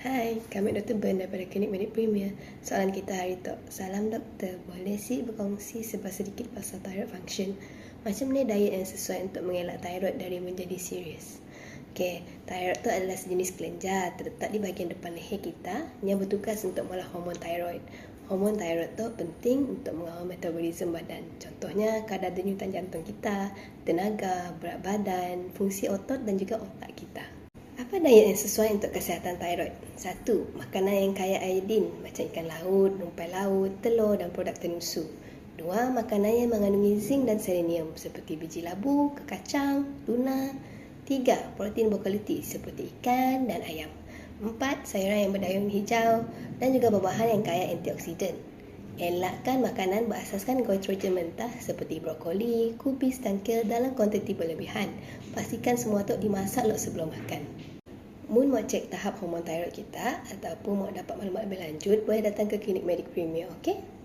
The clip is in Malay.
Hai, kami Dr. Ben daripada Klinik Medik Premier. Soalan kita hari tu, salam doktor, boleh si berkongsi sebab sedikit pasal thyroid function? Macam mana diet yang sesuai untuk mengelak thyroid dari menjadi serius? Okey, thyroid tu adalah sejenis kelenjar terletak di bahagian depan leher kita yang bertugas untuk mengolah hormon thyroid. Hormon thyroid tu penting untuk mengawal metabolisme badan. Contohnya kadar denyutan jantung kita, tenaga, berat badan, fungsi otot dan juga otak kita. Apa diet yang sesuai untuk kesihatan thyroid? Satu, makanan yang kaya iodin macam ikan laut, rumpai laut, telur dan produk tenusu. Dua, makanan yang mengandungi zinc dan selenium seperti biji labu, kekacang, tuna. Tiga, protein berkualiti seperti ikan dan ayam. Empat, sayuran yang berdaun hijau dan juga buah-buahan yang kaya antioksidan. Elakkan makanan berasaskan nitrogen mentah seperti brokoli, kubis dan dalam kuantiti berlebihan. Pastikan semua tu dimasak lok sebelum makan. Mun mau cek tahap hormon thyroid kita ataupun mau dapat maklumat lebih lanjut, boleh datang ke klinik Medik Premier, okey?